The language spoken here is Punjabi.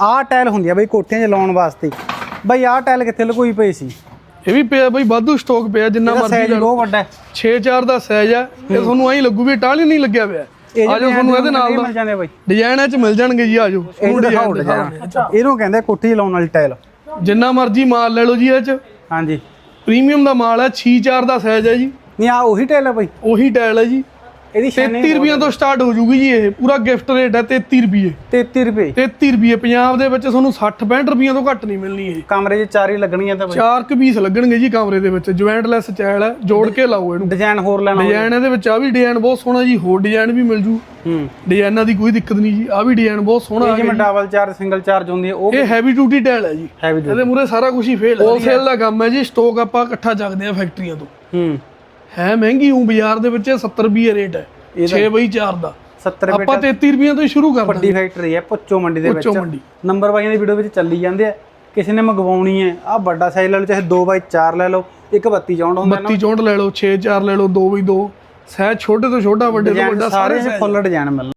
ਆਹ ਟਾਇਲ ਹੁੰਦੀ ਆ ਬਈ ਕੋਠਿਆਂ 'ਚ ਲਾਉਣ ਵਾਸਤੇ। ਬਈ ਆਹ ਟਾਇਲ ਕਿੱਥੇ ਲਕੋਈ ਪਈ ਸੀ? ਇਹ ਵੀ ਪਿਆ ਬਈ ਵਾਧੂ ਸਟਾਕ ਪਿਆ ਜਿੰਨਾ ਇਹਦਾ ਮਰਜ਼ੀ ਸਾਈਜ਼ ਲੈ ਲਓ। ਬਹੁਤ ਵੱਡਾ ਹੈ। 6-4 ਦਾ ਸਾਈਜ਼ ਆ ਇਹ ਤੁਹਾਨੂੰ ਐਂ ਲੱਗੂ ਵੀ ਟਾਲੀ ਨਹੀਂ ਲੱਗਿਆ ਪਿਆ। ਇਹ ਆਜੋ ਤੁਹਾਨੂੰ ਇਹਦੇ ਨਾਲ ਮਿਲ ਜਾਂਦੇ ਬਈ। ਡਿਜ਼ਾਈਨ ਚ ਮਿਲ ਜਾਣਗੇ ਜੀ ਆਜੋ ਇਹ ਦਿਖਾਓ ਡਿਜ਼ਾਈਨ ਇਹਨੂੰ ਕਹਿੰਦੇ ਕੋਠੀ 'ਚ ਲਾਉਣ ਵਾਲੀ ਟਾਇਲ ਜਿੰਨਾ ਮਰਜ਼ੀ ਮਾਲ ਲੈ ਲਓ ਜੀ ਇਹ ਚ। ਹਾਂਜੀ। ਪ੍ਰੀਮੀਅਮ ਦਾ ਮਾਲ ਹੈ 6-4 ਦਾ ਸਾਈਜ਼ ਹੈ ਜੀ। ਨਹੀਂ ਆ ਉਹੀ ਟਾਇਲ ਹੈ ਬਈ। ਉਹੀ ਟਾਇਲ ਹੈ ਜੀ। ਇਹਦੀ 33 ਰੁਪਈਆਂ ਤੋਂ ਸਟਾਰਟ ਹੋ ਜੂਗੀ ਜੀ ਇਹ ਪੂਰਾ ਗਿਫਟ ਰੇਟ ਹੈ 33 ਰੁਪਏ 33 ਰੁਪਏ। 33 ਰੁਪਏ ਪੰਜਾਬ ਦੇ ਵਿੱਚ ਤੁਹਾਨੂੰ 60-65 ਰੁਪਈਆਂ ਤੋਂ ਘੱਟ ਨਹੀਂ ਮਿਲਣੀ ਇਹ। ਕਮਰੇ 'ਚ ਚਾਰ ਹੀ ਲੱਗਣੀਆਂ ਤਾਂ ਬਈ। ਚਾਰ ਕੁ ਪੀਸ ਲੱਗਣਗੇ ਜੀ ਕਮਰੇ ਦੇ ਵਿੱਚ ਜੁਆਇੰਟਲੈਸ ਚੈਲ ਹੈ ਜੋੜ ਕੇ ਲਾਓ ਇਹਨੂੰ। ਡਿਜ਼ਾਈਨ ਹੋਰ ਲੈਣਾ। ਡਿਜ਼ਾਈਨ ਇਹਦੇ ਵਿੱਚ ਆ ਵੀ ਡਿਜ਼ਾਈਨ ਬਹੁਤ ਸੋਹਣਾ ਜੀ ਹੋਰ ਡਿਜ਼ਾਈਨ ਵੀ ਮਿਲ ਜੂ। ਹੂੰ। ਡਿਜ਼ਾਈਨਾਂ ਦੀ ਕੋਈ ਦਿੱਕਤ ਨਹੀਂ ਜੀ ਆ ਵੀ ਡਿਜ਼ਾਈਨ ਬਹੁਤ ਸੋਹਣਾ ਇਹ ਆ ਜਿਵੇਂ ਡਬਲ ਚਾਰਜ ਸਿੰਗਲ ਚਾਰਜ ਹੁੰਦੀ ਹੈ ਉਹ ਇਹ ਹੈਵੀ ਡਿਊਟੀ ਟਾਇਲ ਹੈ ਜੀ। ਇਹਦੇ ਮੂਰੇ ਸਾਰਾ ਕੁਝ ਹੀ ਫੇਲ ਹੈ। ਹੋਲਸੇਲ ਦਾ ਕੰਮ ਹੈ ਜੀ ਸਟਾਕ ਆਪਾਂ ਇਕੱਠਾ ਚੱਕਦੇ ਆ ਫੈਕਟਰੀਆਂ ਤੋਂ। ਹੂੰ। ਹੈ ਮਹਿੰਗੀ ਹੂੰ ਬਾਜ਼ਾਰ ਦੇ ਵਿੱਚ ਇਹ 70 ਰੁਪਏ ਰੇਟ ਹੈ 6 ਬਈ 4 ਦਾ। 70 ਰੁਪਏ ਆਪਾਂ 33 ਰੁਪਏ ਤੋਂ ਸ਼ੁਰੂ ਕਰਦੇ ਵੱਡੀ ਫੈਕਟਰੀ ਹੈ ਪੁੱਚੋ ਮੰਡੀ ਦੇ ਵਿੱਚ। ਪੁੱਚੋ ਮੰਡੀ। ਨੰਬਰ ਵਾਈਆਂ ਦੀ ਵੀਡੀਓ ਵਿੱਚ ਚੱਲੀ ਜਾਂਦੇ ਆ। ਕਿਸੇ ਨੇ ਮੰਗਵਾਉਣੀ ਹੈ ਆ ਵੱਡਾ ਸਾਈਜ਼ ਲੈ ਲਓ ਚਾਹੇ 2x4 ਲੈ ਲਓ ਇੱਕ 32 ਚੌਂਡ ਹੁੰਦਾ 32 64 ਲੈ ਲਓ 6 4 ਲੈ ਲਓ 2 ਬਈ 2 ਸਹਿ ਛੋਟੇ ਤੋਂ ਛੋਟਾ ਵੱਡੇ ਤੋਂ ਵੱਡਾ ਸਾਰੇ ਸਾਰੇ ਫੁੱਲ ਡਿਜ਼ਾਈਨ ਮਿਲਣ।